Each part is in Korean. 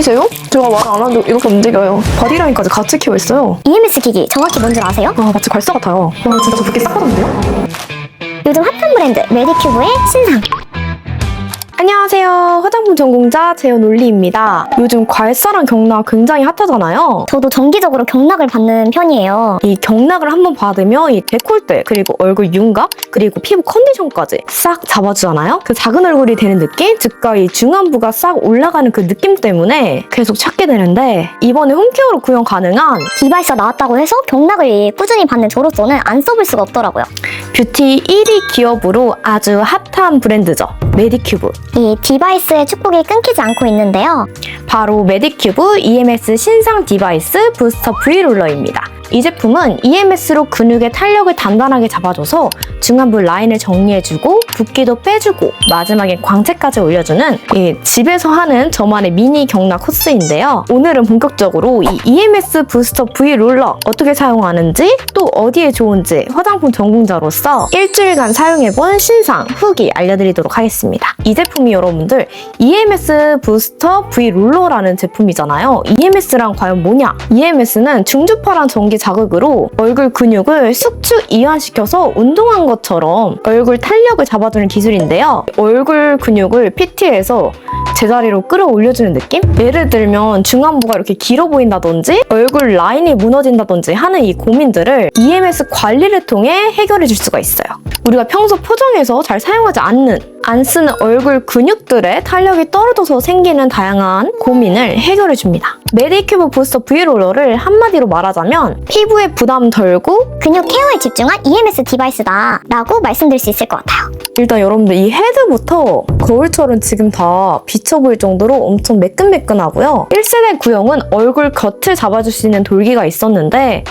보이세요? 제가 말 안 하는데 이렇게 움직여요. 바디라인까지 같이 키워 있어요. EMS 기기 정확히 뭔지 아세요? 아 마치 괄사 같아요. 와 진짜 저 붓기 싹 빠졌는데요? 요즘 핫한 브랜드 메디큐브의 신상 안녕하세요. 화장품 전공자 재현 올리입니다. 요즘 괄사랑 경락 굉장히 핫하잖아요. 저도 정기적으로 경락을 받는 편이에요 이 경락을 한번 받으면 이 데콜테 그리고 얼굴 윤곽 그리고 피부 컨디션까지 싹 잡아주잖아요. 그 작은 얼굴이 되는 느낌, 즉각 이 중안부가 싹 올라가는 그 느낌 때문에 계속 찾게 되는데 이번에 홈케어로 구형 가능한 디바이스가 나왔다고 해서 경락을 꾸준히 받는 저로서는 안 써볼 수가 없더라고요 뷰티 1위 기업으로 아주 핫한 브랜드죠. 메디큐브. 이 디바이스의 축복이 끊기지 않고 있는데요 바로 메디큐브 EMS 신상 디바이스 부스터 V롤러입니다. 이 제품은 EMS로 근육의 탄력을 단단하게 잡아줘서 중안부 라인을 정리해주고 붓기도 빼주고 마지막에 광채까지 올려주는 이 집에서 하는 저만의 미니 경락 코스인데요. 오늘은 본격적으로 이 EMS 부스터 V 롤러 어떻게 사용하는지 또 어디에 좋은지 화장품 전공자로서 일주일간 사용해본 신상 후기 알려드리도록 하겠습니다. 이 제품이 여러분들 EMS 부스터 V 롤러라는 제품이잖아요. EMS랑 과연 뭐냐? EMS는 중주파란 전기 자극으로 얼굴 근육을 숙주 이완시켜서 운동한 것처럼 얼굴 탄력을 잡아주는 기술인데요. 얼굴 근육을 PT에서 제자리로 끌어올려주는 느낌? 예를 들면 중안부가 이렇게 길어 보인다든지 얼굴 라인이 무너진다든지 하는 이 고민들을 EMS 관리를 통해 해결해 줄 수가 있어요. 우리가 평소 표정에서 잘 사용하지 않는 안 쓰는 얼굴 근육들의 탄력이 떨어져서 생기는 다양한 고민을 해결해 줍니다. 메디큐브 부스터 V롤러를 한마디로 말하자면 피부에 부담 덜고 근육 케어에 집중한 EMS 디바이스다 라고 말씀드릴 수 있을 것 같아요 일단 여러분들 이 헤드부터 거울처럼 지금 다 비쳐 보일 정도로 엄청 매끈매끈하고요. 1세대 구형은 얼굴 겉을 잡아줄 수 있는 돌기가 있었는데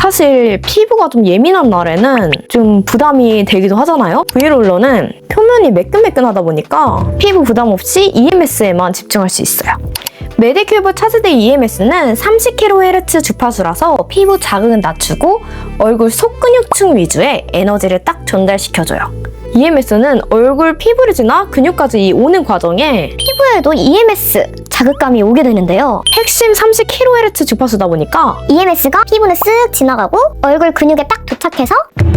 사실 피부가 좀 예민한 날에는 좀 부담이 되기도 하잖아요. V롤러는 표면이 매끈매끈하다 보니까 피부 부담 없이 EMS에만 집중할 수 있어요. 메디큐브 차세대 EMS는 30kHz 주파수라서 피부 자극은 낮추고 얼굴 속근육층 위주의 에너지를 딱 전달시켜줘요. EMS는 얼굴 피부를 지나 근육까지 이 오는 과정에 피부에도 EMS 자극감이 오게 되는데요. 핵심 30kHz 주파수다 보니까 EMS가 피부는 쓱 지나가고 얼굴 근육에 딱 도착해서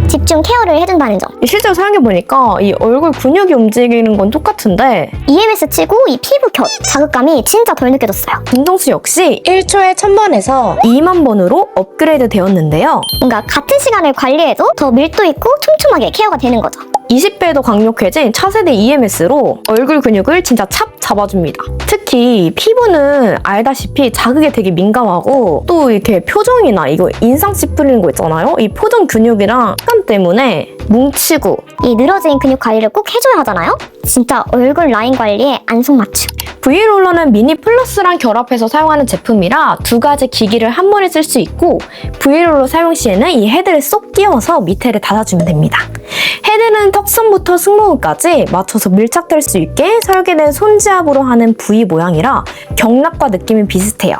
집중 케어를 해준다는 점. 실제로 사용해보니까 이 얼굴 근육이 움직이는 건 똑같은데 EMS 치고 이 피부 곁 자극감이 진짜 덜 느껴졌어요. 진동수 역시 1초에 1000번에서 2만 번으로 업그레이드 되었는데요. 뭔가 같은 시간을 관리해도 더 밀도 있고 촘촘하게 케어가 되는 거죠. 20배 더 강력해진 차세대 EMS로 얼굴 근육을 진짜 찹 잡아줍니다. 특히 피부는 알다시피 자극에 되게 민감하고 또 이렇게 표정이나 이거 인상 찌푸리는 거 있잖아요. 이 표정 근육이랑 습관 때문에 뭉치고 이 늘어진 근육 관리를 꼭 해줘야 하잖아요 진짜 얼굴 라인 관리에 안성맞춤 V롤러는 미니 플러스랑 결합해서 사용하는 제품이라 두 가지 기기를 한 번에 쓸 수 있고 V롤러 사용 시에는 이 헤드를 쏙 끼워서 밑에를 닫아주면 됩니다. 헤드는 턱선부터 승모근까지 맞춰서 밀착될 수 있게 설계된 손지압 으로 하는 V 모양이라 경락과 느낌이 비슷해요.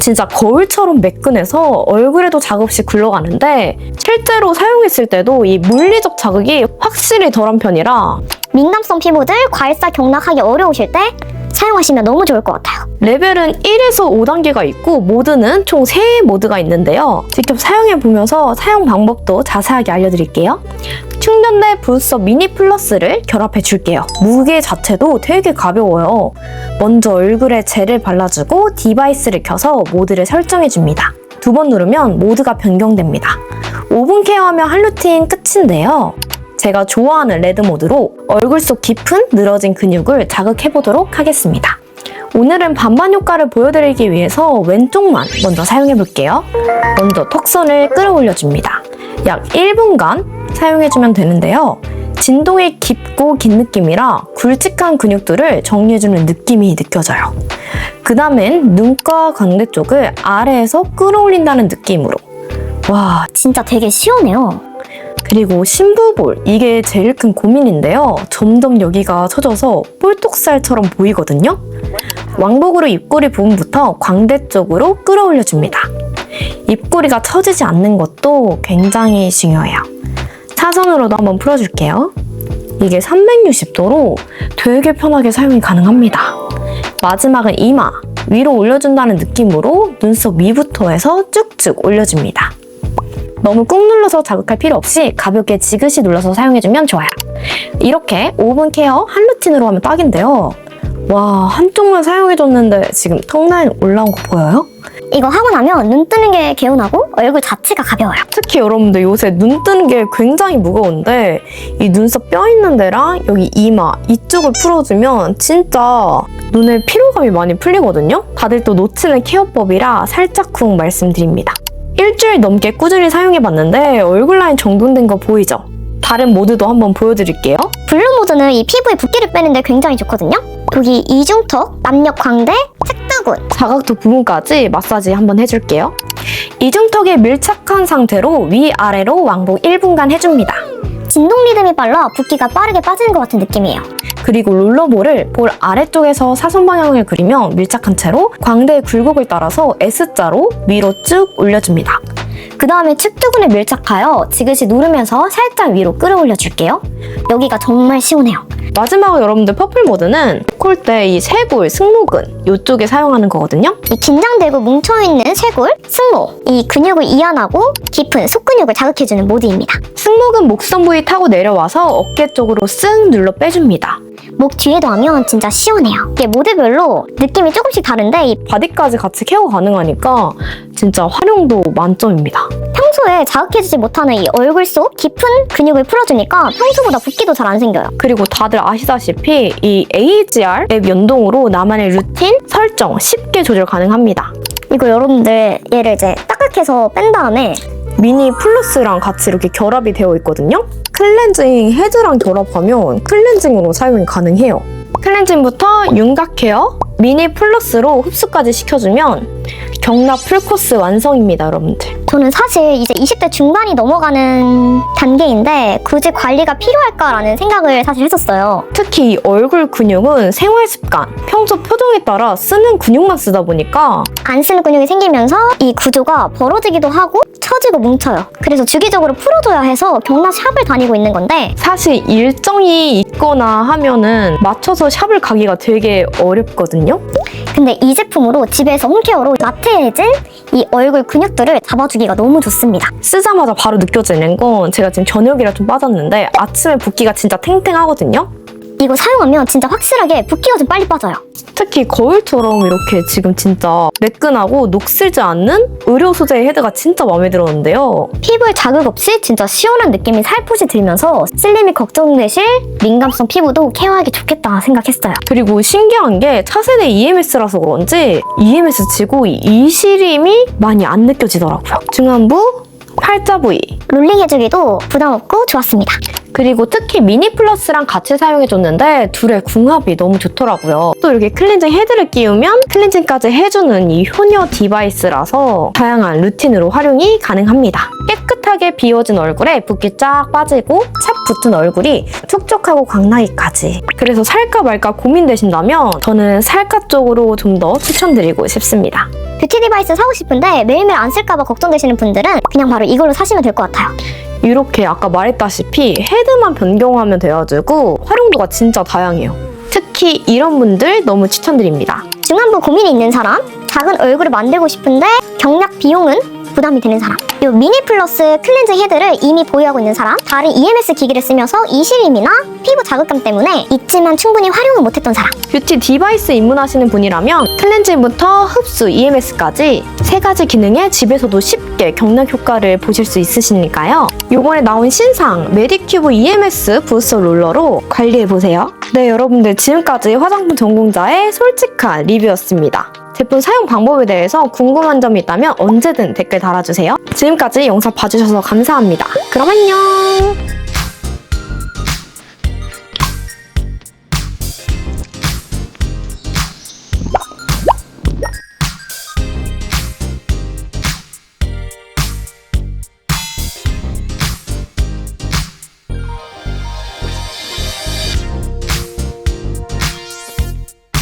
진짜 거울처럼 매끈해서 얼굴에도 자극 없이 굴러가는데 실제로 사용했을 때도 이 물리적 자극이 확실히 덜한 편이라 민감성 피부들 과일사 경락하기 어려우실 때 사용하시면 너무 좋을 것 같아요 레벨은 1에서 5단계가 있고 모드는 총 3의 모드가 있는데요. 직접 사용해 보면서 사용 방법도 자세하게 알려드릴게요. 충전대 부스터 미니 플러스를 결합해 줄게요. 무게 자체도 되게 가벼워요. 먼저 얼굴에 젤을 발라주고 디바이스를 켜서 모드를 설정해 줍니다. 두 번 누르면 모드가 변경됩니다. 5분 케어하면 한 루틴 끝인데요. 제가 좋아하는 레드 모드로 얼굴 속 깊은 늘어진 근육을 자극해 보도록 하겠습니다. 오늘은 반반 효과를 보여드리기 위해서 왼쪽만 먼저 사용해 볼게요. 먼저 턱선을 끌어올려 줍니다. 약 1분간 사용해주면 되는데요. 진동이 깊고 긴 느낌이라 굵직한 근육들을 정리해주는 느낌이 느껴져요. 그 다음엔 눈과 광대 쪽을 아래에서 끌어올린다는 느낌으로. 와, 진짜 되게 시원해요 그리고 심부볼 이게 제일 큰 고민인데요. 점점 여기가 처져서 볼톡살처럼 보이거든요. 왕복으로 입꼬리 부분부터 광대 쪽으로 끌어올려 줍니다. 입꼬리가 처지지 않는 것도 굉장히 중요해요. 사선으로도 한번 풀어줄게요. 이게 360도로 되게 편하게 사용이 가능합니다. 마지막은 이마. 위로 올려준다는 느낌으로 눈썹 위부터 해서 쭉쭉 올려줍니다. 너무 꾹 눌러서 자극할 필요 없이 가볍게 지그시 눌러서 사용해주면 좋아요. 이렇게 5분 케어 한 루틴으로 하면 딱인데요. 와, 한쪽만 사용해줬는데 지금 턱 라인 올라온 거 보여요? 이거 하고 나면 눈 뜨는 게 개운하고 얼굴 자체가 가벼워요. 특히 여러분들 요새 눈 뜨는 게 굉장히 무거운데 이 눈썹 뼈 있는 데랑 여기 이마 이쪽을 풀어주면 진짜 눈에 피로감이 많이 풀리거든요. 다들 또 놓치는 케어법이라 살짝 쿵 말씀드립니다. 일주일 넘게 꾸준히 사용해봤는데 얼굴 라인 정돈된 거 보이죠? 다른 모드도 한번 보여드릴게요. 블루 모드는 이 피부의 붓기를 빼는데 굉장히 좋거든요. 여기 이중턱, 남녘 광대, 책두근. 사각턱 부분까지 마사지 한번 해줄게요. 이중턱에 밀착한 상태로 위아래로 왕복 1분간 해줍니다. 진동 리듬이 빨라 붓기가 빠르게 빠지는 것 같은 느낌이에요. 그리고 롤러볼을 볼 아래쪽에서 사선 방향을 그리며 밀착한 채로 광대의 굴곡을 따라서 S자로 위로 쭉 올려줍니다. 그 다음에 측두근을 밀착하여 지그시 누르면서 살짝 위로 끌어올려 줄게요. 여기가 정말 시원해요. 마지막으로 여러분들 퍼플 모드는 콜 때 이 쇄골, 승모근 이쪽에 사용하는 거거든요. 이 긴장되고 뭉쳐있는 쇄골, 승모, 이 근육을 이완하고 깊은 속근육을 자극해주는 모드입니다. 승모근 목선 부위 타고 내려와서 어깨 쪽으로 쓱 눌러 빼줍니다. 목 뒤에도 하면 진짜 시원해요. 이게 모드별로 느낌이 조금씩 다른데 이 바디까지 같이 케어 가능하니까 진짜 활용도 만점입니다. 평소에 자극해주지 못하는 이 얼굴 속 깊은 근육을 풀어주니까 평소보다 붓기도 잘 안 생겨요. 그리고 다들 아시다시피 이 AGR 앱 연동으로 나만의 루틴 설정 쉽게 조절 가능합니다. 이거 여러분들 얘를 이제 딱딱해서 뺀 다음에 미니 플러스랑 같이 이렇게 결합이 되어 있거든요. 클렌징 헤드랑 결합하면 클렌징으로 사용이 가능해요. 클렌징부터 윤곽 케어, 미니 플러스로 흡수까지 시켜주면 경락 풀코스 완성입니다, 여러분들. 저는 사실 이제 20대 중반이 넘어가는 단계인데 굳이 관리가 필요할까라는 생각을 사실 했었어요. 특히 이 얼굴 근육은 생활 습관, 평소 표정에 따라 쓰는 근육만 쓰다 보니까 안 쓰는 근육이 생기면서 이 구조가 벌어지기도 하고 처지고 뭉쳐요. 그래서 주기적으로 풀어줘야 해서 경락 샵을 다니고 있는 건데 사실 일정이 있거나 하면은 맞춰서 샵을 가기가 되게 어렵거든요. 근데 이 제품으로 집에서 홈케어로 나태해진 이 얼굴 근육들을 잡아주기가 너무 좋습니다. 쓰자마자 바로 느껴지는 건 제가 지금 저녁이라 좀 빠졌는데 아침에 붓기가 진짜 탱탱하거든요. 이거 사용하면 진짜 확실하게 붓기가 좀 빨리 빠져요. 특히 거울처럼 이렇게 지금 진짜 매끈하고 녹슬지 않는 의료 소재의 헤드가 진짜 마음에 들었는데요. 피부에 자극 없이 진짜 시원한 느낌이 살포시 들면서 슬림이 걱정되실 민감성 피부도 케어하기 좋겠다 생각했어요. 그리고 신기한 게 차세대 EMS라서 그런지 EMS 치고 이 이시림이 많이 안 느껴지더라고요. 중안부, 팔자 부위, 롤링 해주기도 부담 없고 좋았습니다. 그리고 특히 미니 플러스랑 같이 사용해줬는데 둘의 궁합이 너무 좋더라고요. 또 이렇게 클렌징 헤드를 끼우면 클렌징까지 해주는 이 효녀 디바이스라서 다양한 루틴으로 활용이 가능합니다. 깨끗하게 비워진 얼굴에 붓기 쫙 빠지고 찹 붙은 얼굴이 촉촉하고 광나기까지. 그래서 살까 말까 고민되신다면 저는 살까 쪽으로 좀 더 추천드리고 싶습니다. 뷰티 디바이스 사고 싶은데 매일매일 안 쓸까봐 걱정되시는 분들은 그냥 바로 이걸로 사시면 될 것 같아요. 이렇게 아까 말했다시피 헤드만 변경하면 돼가지고 활용도가 진짜 다양해요. 특히 이런 분들 너무 추천드립니다. 중안부 고민이 있는 사람, 작은 얼굴을 만들고 싶은데 경락 비용은 부담이 되는 사람, 이 미니 플러스 클렌징 헤드를 이미 보유하고 있는 사람, 다른 EMS 기기를 쓰면서 이시림이나 피부 자극감 때문에 있지만 충분히 활용을 못했던 사람, 뷰티 디바이스 입문하시는 분이라면 클렌징부터 흡수, EMS까지 세 가지 기능에 집에서도 쉽게 경락 효과를 보실 수 있으시니까요. 요번에 나온 신상 메디큐브 EMS 부스터 롤러로 관리해보세요. 네, 여러분들 지금까지 화장품 전공자의 솔직한 리뷰였습니다. 제품 사용 방법에 대해서 궁금한 점이 있다면 언제든 댓글 달아주세요. 지금까지 영상 봐주셔서 감사합니다. 그럼 안녕!